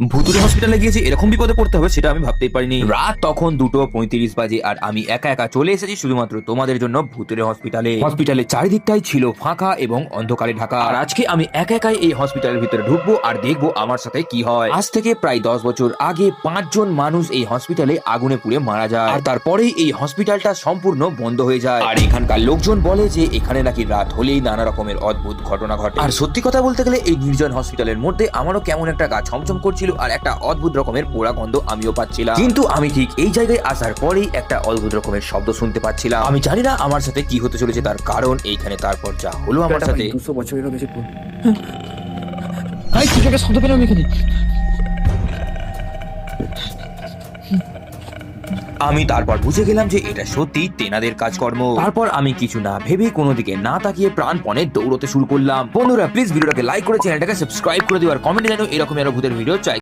ভুতুরে হসপিটালে গিয়েছি এরকম বিপদে পড়তে হবে সেটা আমি ভাবতেই পারিনি। রাত তখন দুটো পঁয়ত্রিশ বাজে আর আমি একা একা চলে এসেছি শুধুমাত্র তোমাদের জন্য ভুতুরে হসপিটালে হসপিটালের চারিদিকটাই ছিল ফাঁকা এবং অন্ধকারে ঢাকা। আর আজকে আমি একা একাই এই হসপিটালের ভিতরে ঢুকবো আর দেখব আমার সাথে কি হয়। আজ থেকে প্রায় দশ বছর আগে পাঁচজন মানুষ এই হসপিটালে আগুনে পুড়ে মারা যায়। আর তারপরেই এই হসপিটালটা সম্পূর্ণ বন্ধ হয়ে যায়। আর এখানকার লোকজন বলে যে এখানে নাকি রাত হলেই নানা রকমের অদ্ভুত ঘটনা ঘটে। আর সত্যি কথা বলতে গেলে এই নির্জন হসপিটালের মধ্যে আমারও কেমন একটা গা ছমছম করছিল আর একটা অদ্ভুত রকমের পোড়া গন্ধ আমিও পাচ্ছিলাম। কিন্তু আমি ঠিক এই জায়গায় আসার পরেই একটা অদ্ভুত রকমের শব্দ শুনতে পাচ্ছিলাম। আমি জানি না আমার সাথে কি হতে চলেছে তার কারণ এইখানে তারপর যা হলো আমার সাথে। দুশো বছরেরও বেশি পুরনো। কিছু একটা শব্দ পেলাম এখানে। আমি তারপর বুঝে গেলাম যে এটা সত্যি তেনাদের কাজকর্ম। তারপর আমি কিছু না ভেবে কোনো দিকে না তাকিয়ে প্রাণপণে দৌড়তে শুরু করলাম। বন্ধুরা প্লিজ ভিডিওটাকে লাইক করে চ্যানেলটাকে সাবস্ক্রাইব করে দিও আর কমেন্টে জানো এরকম আরও ভূতের ভিডিও চাই।